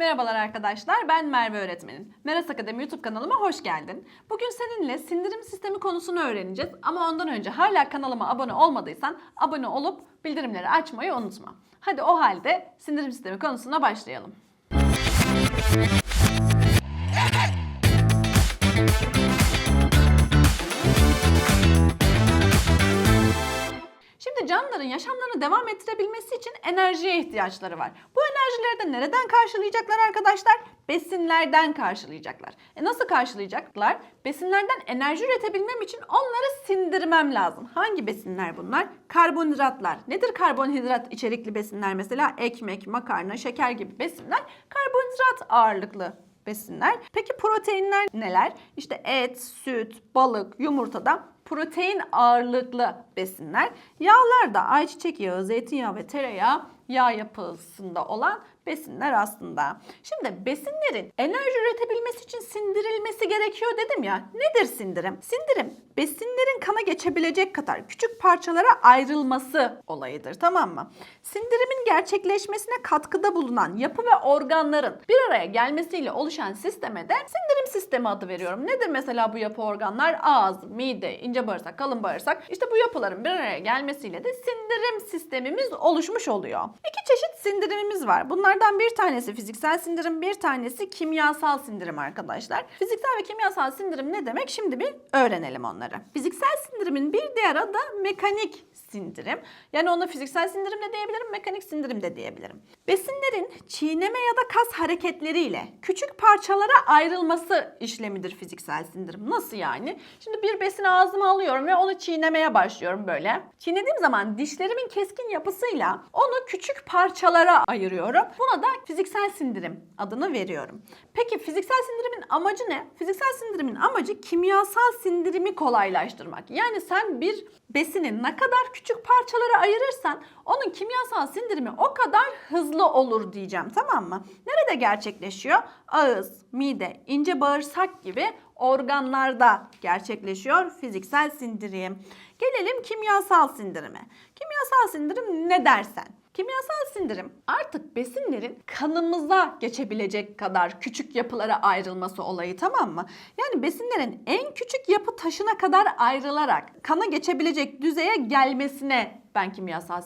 Merhabalar arkadaşlar, ben Merve öğretmenin. Meras Akademi YouTube kanalıma hoş geldin. Bugün seninle sindirim sistemi konusunu öğreneceğiz ama ondan önce hala kanalıma abone olmadıysan abone olup bildirimleri açmayı unutma. Hadi o halde sindirim sistemi konusuna başlayalım. Şimdi canlıların yaşamlarını devam ettirebilmesi için enerjiye ihtiyaçları var. Bu enerjileri de nereden karşılayacaklar arkadaşlar? Besinlerden karşılayacaklar. E nasıl karşılayacaklar? Besinlerden enerji üretebilmem için onları sindirmem lazım. Hangi besinler bunlar? Karbonhidratlar. Nedir karbonhidrat içerikli besinler mesela? Ekmek, makarna, şeker gibi besinler karbonhidrat ağırlıklı besinler. Peki proteinler neler? İşte et, süt, balık, yumurtada protein ağırlıklı besinler. Yağlar da ayçiçek yağı, zeytinyağı ve tereyağı yağ yapısında olan besinler aslında. Şimdi besinlerin enerji üretebilmesi için sindirilmesi gerekiyor dedim ya. Nedir sindirim? Sindirim besinlerin kana geçebilecek kadar küçük parçalara ayrılması olayıdır tamam mı? Sindirimin gerçekleşmesine katkıda bulunan yapı ve organların bir araya gelmesiyle oluşan sisteme de sindirim sistemi adı veriyorum. Nedir mesela bu yapı organlar? Ağız, mide, ince bağırsak, kalın bağırsak. İşte bu yapıların bir araya gelmesiyle de sindirim sistemimiz oluşmuş oluyor. İki çeşit sindirimimiz var. Bunlardan bir tanesi fiziksel sindirim, bir tanesi kimyasal sindirim arkadaşlar. Fiziksel ve kimyasal sindirim ne demek? Şimdi bir öğrenelim onları. Fiziksel sindirimin bir diğer adı mekanik sindirim. Yani ona fiziksel sindirim de diyebilirim, mekanik sindirim de diyebilirim. Besinlerin çiğneme ya da kas hareketleriyle küçük parçalara ayrılması işlemidir fiziksel sindirim. Nasıl yani? Şimdi bir besini ağzıma alıyorum ve onu çiğnemeye başlıyorum böyle. Çiğnediğim zaman dişlerimin keskin yapısıyla onu küçük parçalara ayırıyorum. Buna da fiziksel sindirim adını veriyorum. Peki fiziksel sindirimin amacı ne? Fiziksel sindirimin amacı kimyasal sindirimi kolaylaştırmak. Yani sen bir besini ne kadar küçük parçalara ayırırsan onun kimyasal sindirimi o kadar hızlı olur diyeceğim tamam mı? Nerede gerçekleşiyor? Ağız, mide, ince bağırsak gibi organlarda gerçekleşiyor fiziksel sindirim. Gelelim kimyasal sindirime. Kimyasal sindirim ne dersen? Kimyasal sindirim artık besinlerin kanımıza geçebilecek kadar küçük yapılara ayrılması olayı tamam mı? Yani besinlerin en küçük yapı taşına kadar ayrılarak kana geçebilecek düzeye gelmesine ben kimyasal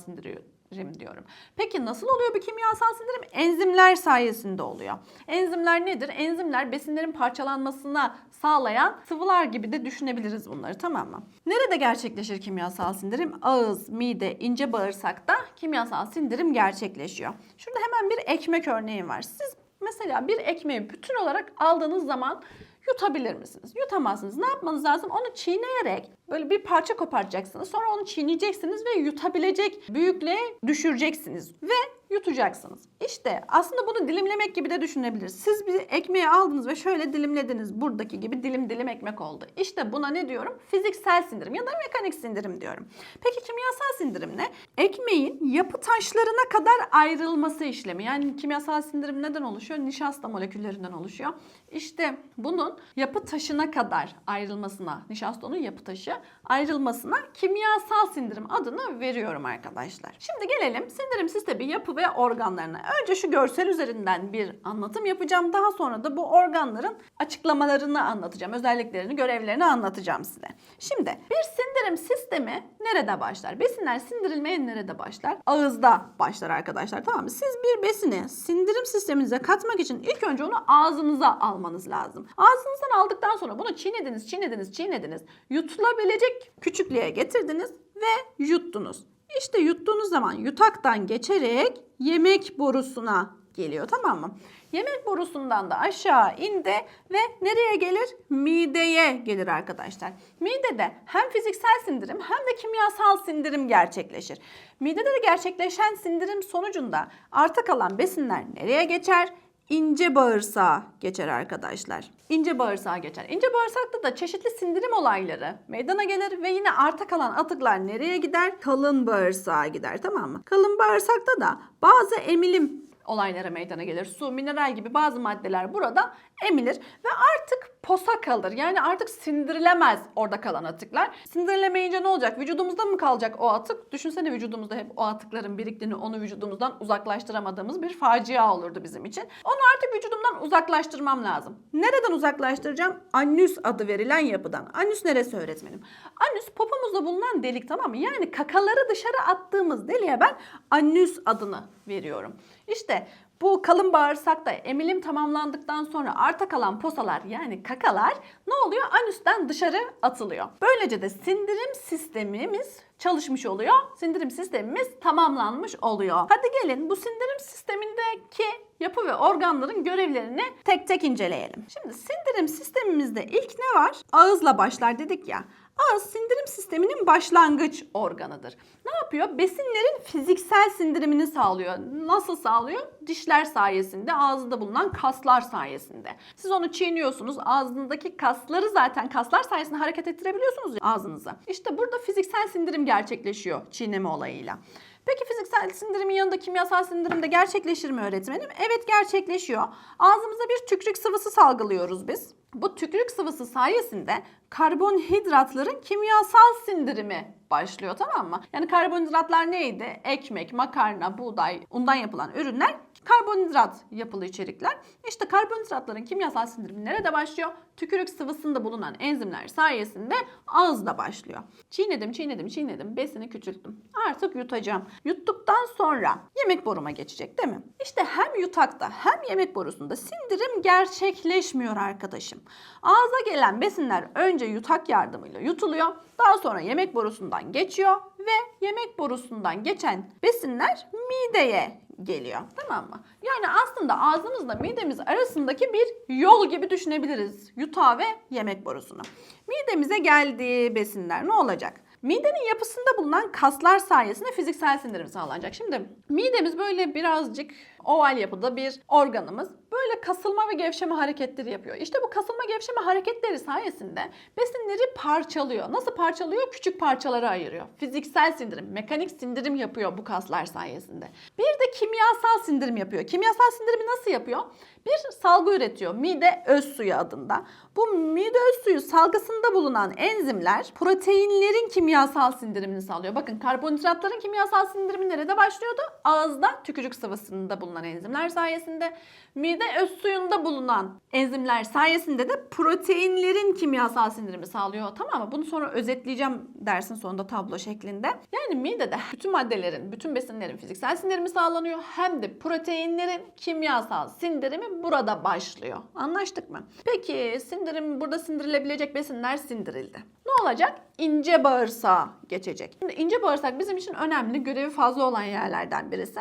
sindirim diyorum. Peki nasıl oluyor bu kimyasal sindirim? Enzimler sayesinde oluyor. Enzimler nedir? Enzimler besinlerin parçalanmasına sağlayan sıvılar gibi de düşünebiliriz bunları tamam mı? Nerede gerçekleşir kimyasal sindirim? Ağız, mide, ince bağırsakta kimyasal sindirim gerçekleşiyor. Şurada hemen bir ekmek örneği var. Siz mesela bir ekmeği bütün olarak aldığınız zaman yutabilir misiniz? Yutamazsınız. Ne yapmanız lazım? Onu çiğneyerek böyle bir parça kopartacaksınız. Sonra onu çiğneyeceksiniz ve yutabilecek büyüklüğe düşüreceksiniz ve yutacaksınız. İşte aslında bunu dilimlemek gibi de düşünebiliriz. Siz bir ekmeği aldınız ve şöyle dilimlediniz. Buradaki gibi dilim dilim ekmek oldu. İşte buna ne diyorum? Fiziksel sindirim ya da mekanik sindirim diyorum. Peki kimyasal sindirim ne? Ekmeğin yapı taşlarına kadar ayrılması işlemi. Yani kimyasal sindirim neden oluşuyor? Nişasta moleküllerinden oluşuyor. İşte bunun yapı taşına kadar ayrılmasına, nişasta onun yapı taşı ayrılmasına kimyasal sindirim adını veriyorum arkadaşlar. Şimdi gelelim sindirim sistemi yapı ve organlarına. Önce şu görsel üzerinden bir anlatım yapacağım. Daha sonra da bu organların açıklamalarını anlatacağım. Özelliklerini, görevlerini anlatacağım size. Şimdi bir sindirim sistemi nerede başlar? Besinler sindirilmeye nerede başlar? Ağızda başlar arkadaşlar. Tamam mı? Siz bir besini sindirim sisteminize katmak için ilk önce onu ağzınıza almanız lazım. Ağzınızdan aldıktan sonra bunu çiğnediniz, çiğnediniz, çiğnediniz. Yutulabilecek küçüklüğe getirdiniz ve yuttunuz. İşte yuttuğunuz zaman yutaktan geçerek yemek borusuna geliyor tamam mı? Yemek borusundan da aşağı indi ve nereye gelir? Mideye gelir arkadaşlar. Midede hem fiziksel sindirim hem de kimyasal sindirim gerçekleşir. Midede de gerçekleşen sindirim sonucunda arta kalan besinler nereye geçer? İnce bağırsağa geçer arkadaşlar. İnce bağırsağa geçer. İnce bağırsakta da çeşitli sindirim olayları meydana gelir ve yine arta kalan atıklar nereye gider? Kalın bağırsağa gider tamam mı? Kalın bağırsakta da bazı emilim olaylara meydana gelir. Su, mineral gibi bazı maddeler burada emilir ve artık posa kalır. Yani artık sindirilemez orada kalan atıklar. Sindirilemeyince ne olacak? Vücudumuzda mı kalacak o atık? Düşünsene vücudumuzda hep o atıkların biriktiğini, onu vücudumuzdan uzaklaştıramadığımız bir facia olurdu bizim için. Onu artık vücudumdan uzaklaştırmam lazım. Nereden uzaklaştıracağım? Annüs adı verilen yapıdan. Annüs neresi öğretmenim? Annüs popomuzda bulunan delik tamam mı? Yani kakaları dışarı attığımız deliğe ben annüs adını veriyorum. İşte bu kalın bağırsakta emilim tamamlandıktan sonra arta kalan posalar yani kakalar ne oluyor? Anüsten dışarı atılıyor. Böylece de sindirim sistemimiz çalışmış oluyor. Sindirim sistemimiz tamamlanmış oluyor. Hadi gelin bu sindirim sistemindeki yapı ve organların görevlerini tek tek inceleyelim. Şimdi sindirim sistemimizde ilk ne var? Ağızla başlar dedik ya. Ağız sindirim sisteminin başlangıç organıdır. Ne yapıyor? Besinlerin fiziksel sindirimini sağlıyor. Nasıl sağlıyor? Dişler sayesinde, ağzında bulunan kaslar sayesinde. Siz onu çiğniyorsunuz. Ağzındaki kasları zaten kaslar sayesinde hareket ettirebiliyorsunuz ya ağzınıza. İşte burada fiziksel sindirim gerçekleşiyor çiğneme olayıyla. Peki fiziksel sindirimin yanında kimyasal sindirim de gerçekleşir mi öğretmenim? Evet gerçekleşiyor. Ağzımıza bir tükürük sıvısı salgılıyoruz biz. Bu tükürük sıvısı sayesinde karbonhidratların kimyasal sindirimi başlıyor tamam mı? Yani karbonhidratlar neydi? Ekmek, makarna, buğday, undan yapılan ürünler karbonhidrat yapılı içerikler. İşte karbonhidratların kimyasal sindirimi nerede başlıyor? Tükürük sıvısında bulunan enzimler sayesinde ağızda başlıyor. Çiğnedim, çiğnedim, çiğnedim. Besini küçülttüm. Artık yutacağım. Yuttuktan sonra yemek boruma geçecek değil mi? İşte hem yutakta hem yemek borusunda sindirim gerçekleşmiyor arkadaşım. Ağza gelen besinler önce yutak yardımıyla yutuluyor. Daha sonra yemek borusundan geçiyor ve yemek borusundan geçen besinler mideye geliyor. Tamam mı? Yani aslında ağzımızla midemiz arasındaki bir yol gibi düşünebiliriz. Yutağı ve yemek borusunu. Midemize geldiği besinler ne olacak? Midenin yapısında bulunan kaslar sayesinde fiziksel sindirim sağlanacak. Şimdi midemiz böyle birazcık oval yapıda bir organımız. Böyle kasılma ve gevşeme hareketleri yapıyor. İşte bu kasılma gevşeme hareketleri sayesinde besinleri parçalıyor. Nasıl parçalıyor? Küçük parçalara ayırıyor. Fiziksel sindirim, mekanik sindirim yapıyor bu kaslar sayesinde. Bir de kimyasal sindirim yapıyor. Kimyasal sindirimi nasıl yapıyor? Bir salgı üretiyor. Mide öz suyu adında. Bu mide öz suyu salgısında bulunan enzimler proteinlerin kimyasal sindirimini sağlıyor. Bakın karbonhidratların kimyasal sindirimi nerede başlıyordu? Ağızda tükürük sıvısında bulunan enzimler sayesinde. Mide öz suyunda bulunan enzimler sayesinde de proteinlerin kimyasal sindirimi sağlıyor. Tamam mı? Bunu sonra özetleyeceğim dersin sonunda tablo şeklinde. Yani midede bütün maddelerin, bütün besinlerin fiziksel sindirimi sağlanıyor. Hem de proteinlerin kimyasal sindirimi burada başlıyor. Anlaştık mı? Peki sindirim burada sindirilebilecek besinler sindirildi. Ne olacak? İnce bağırsağa geçecek. Şimdi ince bağırsak bizim için önemli, görevi fazla olan yerlerden birisi.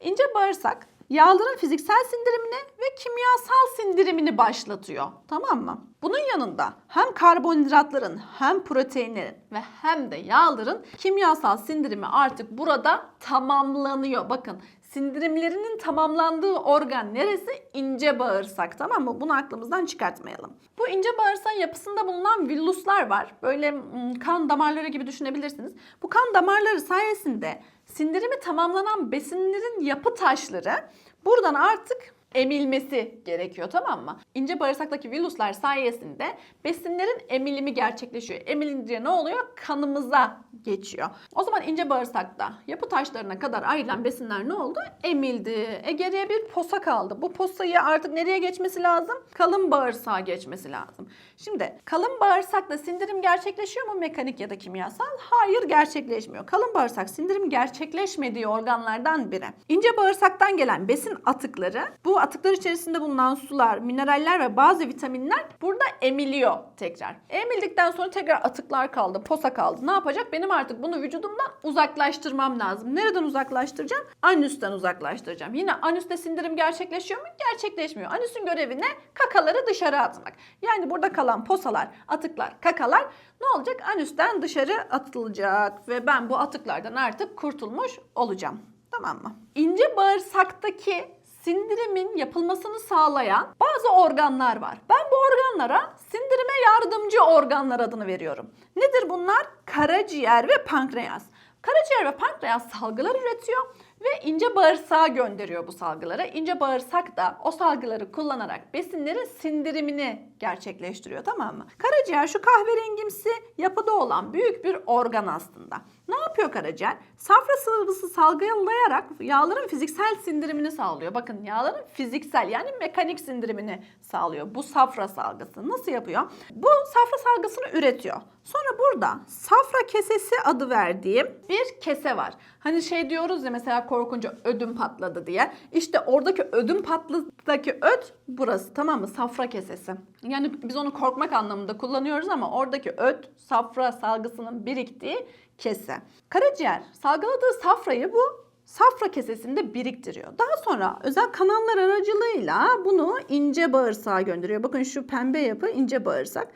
İnce bağırsak yağların fiziksel sindirimini ve kimyasal sindirimini başlatıyor. Tamam mı? Bunun yanında hem karbonhidratların hem proteinlerin ve hem de yağların kimyasal sindirimi artık burada tamamlanıyor. Bakın sindirimlerinin tamamlandığı organ neresi? İnce bağırsak tamam mı? Bunu aklımızdan çıkartmayalım. Bu ince bağırsağın yapısında bulunan villuslar var. Böyle mm, kan damarları gibi düşünebilirsiniz. Bu kan damarları sayesinde sindirimi tamamlanan besinlerin yapı taşları. Buradan artık emilmesi gerekiyor tamam mı? İnce bağırsaktaki villuslar sayesinde besinlerin emilimi gerçekleşiyor. Emilince ne oluyor? Kanımıza geçiyor. O zaman ince bağırsakta yapı taşlarına kadar ayrılan besinler ne oldu? Emildi. E geriye bir posa kaldı. Bu posayı artık nereye geçmesi lazım? Kalın bağırsağa geçmesi lazım. Şimdi kalın bağırsakta sindirim gerçekleşiyor mu mekanik ya da kimyasal? Hayır gerçekleşmiyor. Kalın bağırsak sindirim gerçekleşmediği organlardan biri. İnce bağırsaktan gelen besin atıkları bu atıklar içerisinde bulunan sular, mineraller ve bazı vitaminler burada emiliyor tekrar. Emildikten sonra tekrar atıklar kaldı, posa kaldı. Ne yapacak? Benim artık bunu vücudumdan uzaklaştırmam lazım. Nereden uzaklaştıracağım? Anüsten uzaklaştıracağım. Yine anüste sindirim gerçekleşiyor mu? Gerçekleşmiyor. Anüsün görevi ne? Kakaları dışarı atmak. Yani burada kalan posalar, atıklar, kakalar ne olacak? Anüsten dışarı atılacak ve ben bu atıklardan artık kurtulmuş olacağım. Tamam mı? İnce bağırsaktaki sindirimin yapılmasını sağlayan bazı organlar var. Ben bu organlara sindirime yardımcı organlar adını veriyorum. Nedir bunlar? Karaciğer ve pankreas. Karaciğer ve pankreas salgılar üretiyor ve ince bağırsağa gönderiyor bu salgıları. İnce bağırsak da o salgıları kullanarak besinlerin sindirimini gerçekleştiriyor tamam mı? Karaciğer şu kahverengimsi yapıda olan büyük bir organ aslında. Ne yapıyor karaciğer? Safra sıvısı salgılayarak yağların fiziksel sindirimini sağlıyor. Bakın yağların fiziksel yani mekanik sindirimini sağlıyor. Bu safra salgısı nasıl yapıyor? Bu safra salgısını üretiyor. Sonra burada safra kesesi adı verdiğim bir kese var. Hani şey diyoruz ya mesela korkunca ödüm patladı diye. İşte oradaki ödüm patladaki öd burası tamam mı? Safra kesesi. Yani biz onu korkmak anlamında kullanıyoruz ama oradaki öd safra salgısının biriktiği kese. Karaciğer salgıladığı safrayı bu safra kesesinde biriktiriyor. Daha sonra özel kanallar aracılığıyla bunu ince bağırsağa gönderiyor. Bakın şu pembe yapı ince bağırsak.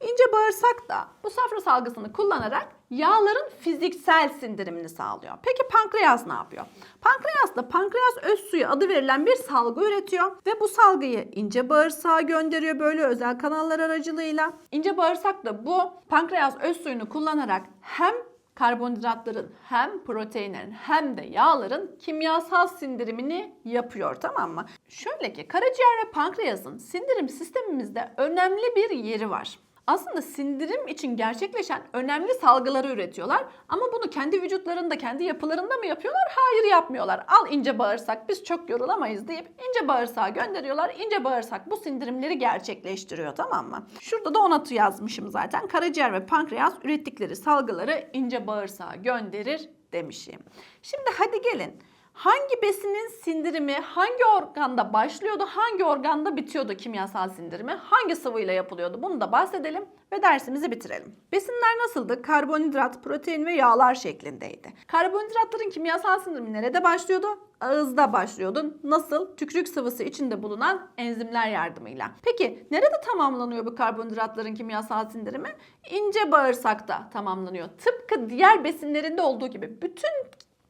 İnce bağırsak da bu safra salgısını kullanarak yağların fiziksel sindirimini sağlıyor. Peki pankreas ne yapıyor? Pankreas da pankreas öz suyu adı verilen bir salgı üretiyor ve bu salgıyı ince bağırsağa gönderiyor böyle özel kanallar aracılığıyla. İnce bağırsak da bu pankreas öz suyunu kullanarak hem karbonhidratların hem proteinlerin hem de yağların kimyasal sindirimini yapıyor tamam mı? Şöyle ki karaciğer ve pankreasın sindirim sistemimizde önemli bir yeri var. Aslında sindirim için gerçekleşen önemli salgıları üretiyorlar ama bunu kendi vücutlarında, kendi yapılarında mı yapıyorlar? Hayır yapmıyorlar. Al ince bağırsak biz çok yorulamayız deyip ince bağırsağa gönderiyorlar. İnce bağırsak bu sindirimleri gerçekleştiriyor tamam mı? Şurada da onatı yazmışım zaten. Karaciğer ve pankreas ürettikleri salgıları ince bağırsağa gönderir demişim. Şimdi hadi gelin. Hangi besinin sindirimi hangi organda başlıyordu, hangi organda bitiyordu kimyasal sindirimi, hangi sıvıyla yapılıyordu bunu da bahsedelim ve dersimizi bitirelim. Besinler nasıldı? Karbonhidrat, protein ve yağlar şeklindeydi. Karbonhidratların kimyasal sindirimi nerede başlıyordu? Ağızda başlıyordu. Nasıl? Tükürük sıvısı içinde bulunan enzimler yardımıyla. Peki nerede tamamlanıyor bu karbonhidratların kimyasal sindirimi? İnce bağırsakta tamamlanıyor. Tıpkı diğer besinlerinde olduğu gibi bütün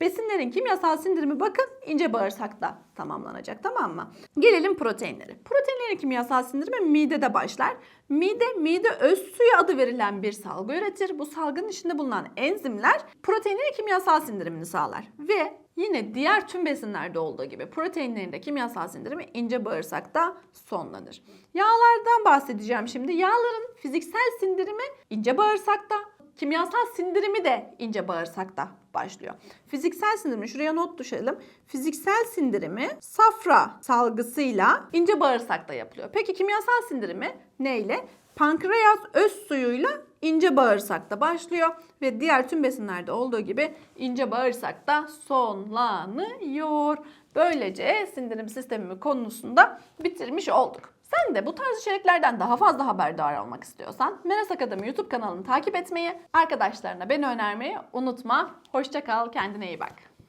Besinlerin kimyasal sindirimi bakın ince bağırsakta tamamlanacak tamam mı? Gelelim proteinlere. Proteinlerin kimyasal sindirimi midede başlar. Mide, mide öz suyu adı verilen bir salgı üretir. Bu salgının içinde bulunan enzimler proteinlerin kimyasal sindirimini sağlar. Ve yine diğer tüm besinlerde olduğu gibi proteinlerin de kimyasal sindirimi ince bağırsakta sonlanır. Yağlardan bahsedeceğim şimdi. Yağların fiziksel sindirimi ince bağırsakta, Kimyasal sindirimi de ince bağırsakta başlıyor. Fiziksel sindirimi şuraya not düşelim. Fiziksel sindirimi safra salgısıyla ince bağırsakta yapılıyor. Peki kimyasal sindirimi neyle? Pankreas öz suyuyla ince bağırsakta başlıyor ve diğer tüm besinlerde olduğu gibi ince bağırsakta sonlanıyor. Böylece sindirim sistemi konusunda bitirmiş olduk. Sen de bu tarz içeriklerden daha fazla haberdar olmak istiyorsan Meras Akademi YouTube kanalını takip etmeyi, arkadaşlarına beni önermeyi unutma. Hoşça kal, kendine iyi bak.